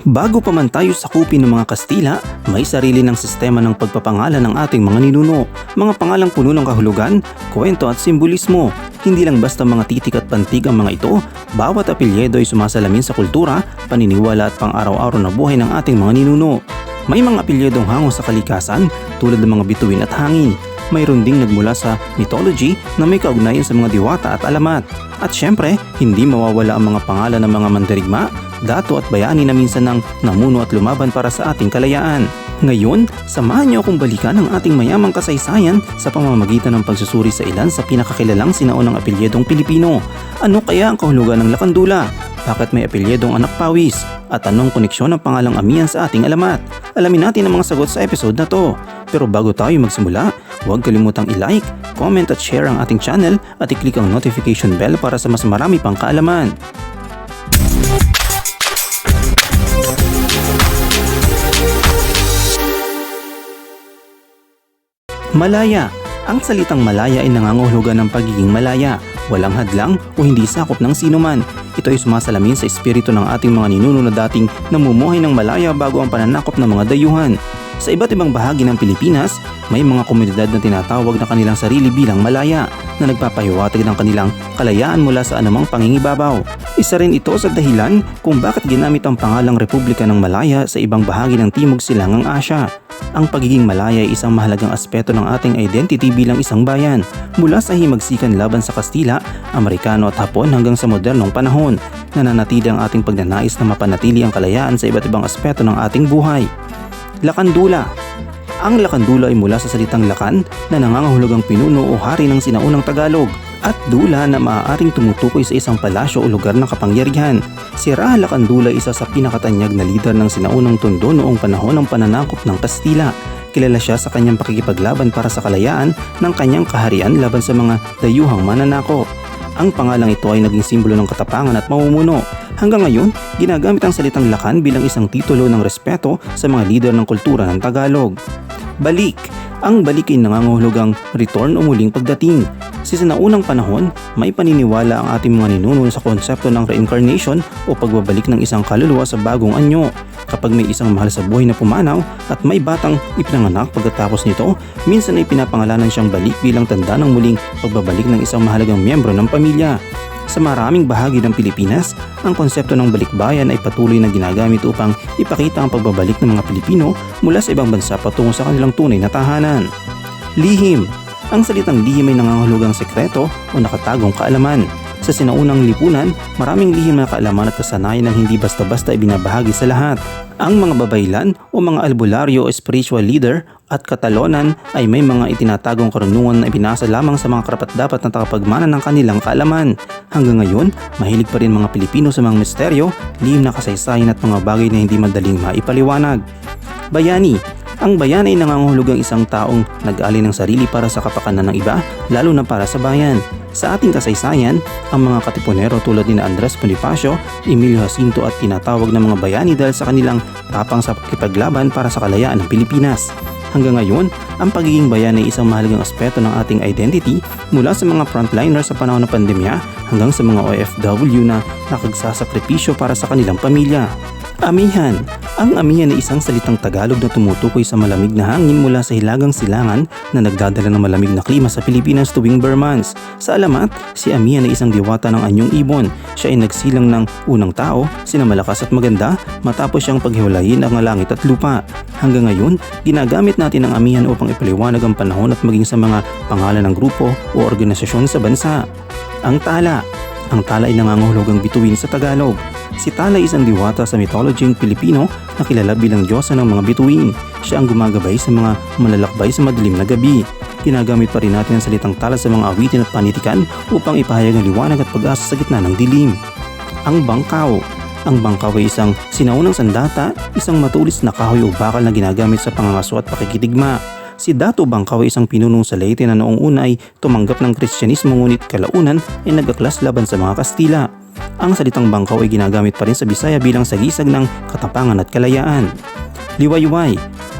Bago pa man tayo sakupin ng mga Kastila, may sarili ng sistema ng pagpapangalan ng ating mga ninuno. Mga pangalang puno ng kahulugan, kwento at simbolismo. Hindi lang basta mga titik at pantig ang mga ito, bawat apelyedo ay sumasalamin sa kultura, paniniwala at pang-araw-araw na buhay ng ating mga ninuno. May mga apelyedong hango sa kalikasan tulad ng mga bituin at hangin. Mayroon ding nagmula sa mythology na may kaugnayan sa mga diwata at alamat. At syempre, hindi mawawala ang mga pangalan ng mga mandirigma, dato at bayani na minsan ng namuno at lumaban para sa ating kalayaan. Ngayon, samahan niyo akong balikan ang ating mayamang kasaysayan sa pamamagitan ng pagsusuri sa ilan sa pinakakilalang sinaunang apelyedong Pilipino. Ano kaya ang kahulugan ng Lakandula? Bakit may apelyedong anak pawis? At anong koneksyon ng pangalang Amihan sa ating alamat? Alamin natin ang mga sagot sa episode na to. Pero bago tayo magsimula, huwag kalimutang i-like, comment at share ang ating channel at i-click ang notification bell para sa mas marami pang kaalaman. Malaya. Ang salitang malaya ay nangangahulugan ng pagiging malaya, walang hadlang o hindi sakop ng sinuman. Ito ay sumasalamin sa espiritu ng ating mga ninuno na dating namumuhay ng malaya bago ang pananakop ng mga dayuhan. Sa iba't ibang bahagi ng Pilipinas, may mga komunidad na tinatawag na kanilang sarili bilang malaya na nagpapahiwatig ng kanilang kalayaan mula sa anumang pangingibabaw. Isa rin ito sa dahilan kung bakit ginamit ang pangalang Republika ng Malaya sa ibang bahagi ng Timog Silangang Asya. Ang pagiging malaya ay isang mahalagang aspeto ng ating identity bilang isang bayan mula sa himagsikan laban sa Kastila, Amerikano at Hapon hanggang sa modernong panahon. Nananatili ang ating pagnanais na mapanatili ang kalayaan sa iba't ibang aspeto ng ating buhay. Lakandula Ang lakandula ay mula sa salitang lakan na nangangahulugang pinuno o hari ng sinaunang Tagalog at dula na maaaring tumutukoy sa isang palasyo o lugar ng kapangyarihan. Si Raha Lakandula isa sa pinakatanyag na lider ng sinaunang tondo noong panahon ng pananakop ng Kastila. Kilala siya sa kanyang pakikipaglaban para sa kalayaan ng kanyang kaharian laban sa mga dayuhang mananakop. Ang pangalang ito ay naging simbolo ng katapangan at mamumuno. Hanggang ngayon, ginagamit ang salitang lakan bilang isang titulo ng respeto sa mga lider ng kultura ng Tagalog. Balik Ang balik ay nangangahulugang return o muling pagdating. Sa sinaunang panahon, may paniniwala ang ating mga ninuno sa konsepto ng reincarnation o pagbabalik ng isang kaluluwa sa bagong anyo. Kapag may isang mahal sa buhay na pumanaw at may batang ipinanganak pagkatapos nito, minsan ay pinapangalanan siyang balik bilang tanda ng muling pagbabalik ng isang mahalagang miyembro ng pamilya. Sa maraming bahagi ng Pilipinas, ang konsepto ng balikbayan ay patuloy na ginagamit upang ipakita ang pagbabalik ng mga Pilipino mula sa ibang bansa patungo sa kanilang tunay na tahanan. Lihim Ang salitang lihim ay nangangahulugang sekreto o nakatagong kaalaman. Sa sinaunang lipunan, maraming lihim na kaalaman at kasanayan ang hindi basta-basta ibinabahagi sa lahat. Ang mga babaylan o mga albularyo o spiritual leader at katalonan ay may mga itinatagong karunungan na ibinasa lamang sa mga karapat-dapat na takapagmana ng kanilang kaalaman. Hanggang ngayon, mahilig pa rin mga Pilipino sa mga misteryo, lihim na kasaysayan at mga bagay na hindi madaling maipaliwanag. Bayani ang bayan ay nangangahulugang isang taong nag-alay ng sarili para sa kapakanan ng iba, lalo na para sa bayan. Sa ating kasaysayan, ang mga katipunero tulad ni Andres Bonifacio, Emilio Jacinto at tinatawag ng mga bayani dahil sa kanilang tapang sa pakipaglaban para sa kalayaan ng Pilipinas. Hanggang ngayon, ang pagiging bayan ay isang mahalagang aspeto ng ating identity mula sa mga frontliners sa panahon ng pandemya hanggang sa mga OFW na nakagsasakripisyo para sa kanilang pamilya. Amihan Ang amihan ay isang salitang Tagalog na tumutukoy sa malamig na hangin mula sa hilagang silangan na nagdadala ng malamig na klima sa Pilipinas tuwing Burr months. Sa alamat, si Amihan ay isang diwata ng anyong ibon. Siya ay nagsilang ng unang tao, sina malakas at maganda, matapos siyang paghiwalayin ang langit at lupa. Hanggang ngayon, ginagamit natin ang amihan upang ipaliwanag ang panahon at maging sa mga pangalan ng grupo o organisasyon sa bansa. Ang tala ang tala ay nangangahulugang bituin sa Tagalog. Si Tala ay isang diwata sa mythology Pilipino na kilala bilang diyosa ng mga bituin. Siya ang gumagabay sa mga malalakbay sa madilim na gabi. Ginagamit pa rin natin ang salitang tala sa mga awitin at panitikan upang ipahayag ang liwanag at pag-asa sa gitna ng dilim. Ang bangkaw ang bangkaw ay isang sinaunang sandata, isang matulis na kahoy o bakal na ginagamit sa pangangaso at pakikidigma. Si Dato Bangkaw ay isang pinunong sa Leyte na noong una ay tumanggap ng Kristyanismo ngunit kalaunan ay nagaklas laban sa mga Kastila. Ang salitang bangkaw ay ginagamit pa rin sa Bisaya bilang sagisag ng katapangan at kalayaan. Liwayway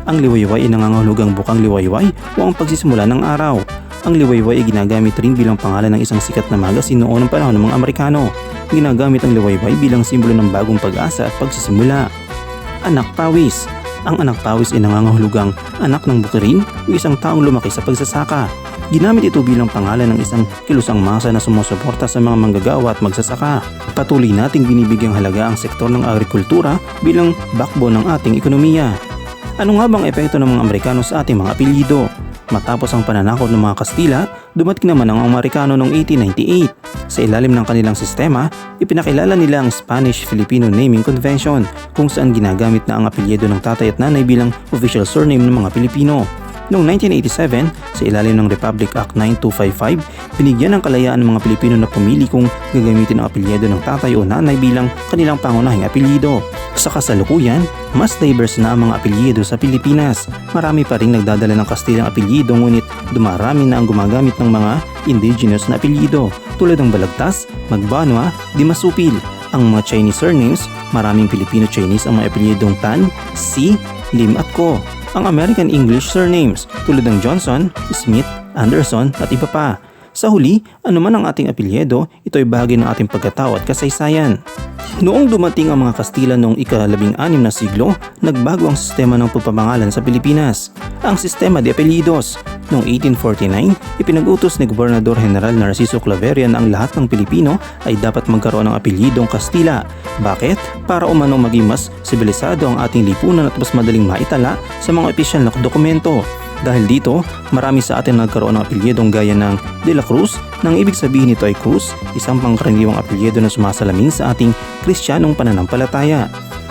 Ang liwayway ay nangangahulugang bukang liwayway o ang pagsisimula ng araw. Ang liwayway ay ginagamit rin bilang pangalan ng isang sikat na magasin noon ng panahon ng mga Amerikano. Ginagamit ang liwayway bilang simbolo ng bagong pag-asa at pagsisimula. anak pawis. Ang anak pawis ay nangangahulugang anak ng bukirin o isang taong lumaki sa pagsasaka. Ginamit ito bilang pangalan ng isang kilusang masa na sumusuporta sa mga manggagawa at magsasaka. Patuloy nating binibigyang halaga ang sektor ng agrikultura bilang backbone ng ating ekonomiya. Ano nga bang epekto ng mga Amerikano sa ating mga apelyido? Matapos ang pananakot ng mga Kastila, dumating naman ang Amerikano noong 1898. Sa ilalim ng kanilang sistema, ipinakilala nila ang Spanish-Filipino Naming Convention kung saan ginagamit na ang apelyido ng tatay at nanay bilang official surname ng mga Pilipino. Noong 1987, sa ilalim ng Republic Act 9255, binigyan ng kalayaan ng mga Pilipino na pumili kung gagamitin ang apelyido ng tatay o nanay bilang kanilang pangunahing apelyido. Sa kasalukuyan, mas diverse na ang mga apelyido sa Pilipinas. Marami pa rin nagdadala ng Kastilang apelyido ngunit dumarami na ang gumagamit ng mga indigenous na apelyido tulad ng Balagtas, Magbanwa, Dimasupil. Ang mga Chinese surnames, maraming Filipino-Chinese ang mga apelyidong Tan, Si, Lim at Ko. Ang American English surnames tulad ng Johnson, Smith, Anderson at iba pa. Sa huli, anuman ang ating apelyido, ito ay bahagi ng ating pagkatao at kasaysayan. Noong dumating ang mga Kastila noong ika-labing-anim na siglo, nagbago ang sistema ng pagpapangalan sa Pilipinas. Ang sistema de apelyidos. Noong 1849, ipinag-utos ni Gobernador General Narciso Claverian ang lahat ng Pilipino ay dapat magkaroon ng apelyidong Kastila. Bakit? Para umanong maging mas sibilisado ang ating lipunan at mas madaling maitala sa mga opisyal na dokumento. Dahil dito, marami sa atin nagkaroon ng apelyidong gaya ng De La Cruz nang ibig sabihin nito ay Cruz, isang pangkaraniwang apelyido na sumasalamin sa ating kristyanong pananampalataya.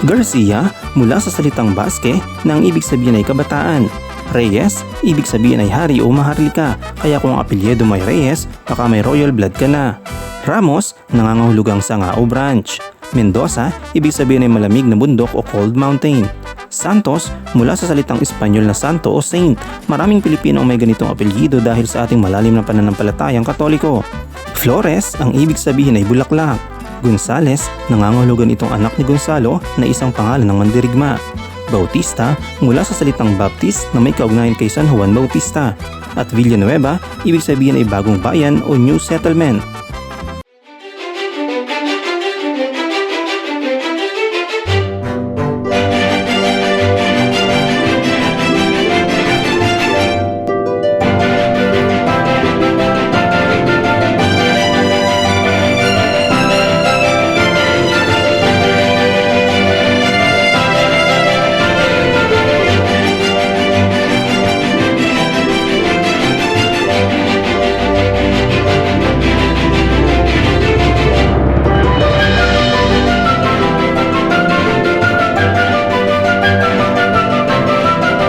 Garcia mula sa salitang Basque na ang ibig sabihin ay kabataan. Reyes, ibig sabihin ay hari o maharlika, kaya kung ang apelyido may Reyes, baka may royal blood ka na. Ramos, nangangahulugang sanga o branch. Mendoza, ibig sabihin ay malamig na bundok o cold mountain. Santos, mula sa salitang Espanyol na santo o saint, maraming Pilipino ang may ganitong apelyido dahil sa ating malalim na pananampalatayang katoliko. Flores, ang ibig sabihin ay bulaklak. Gonzales, nangangahulugan itong anak ni Gonzalo na isang pangalan ng mandirigma. Bautista, mula sa salitang Baptist na may kaugnayan kay San Juan Bautista. At Villanueva, ibig sabihin ay bagong bayan o new settlement.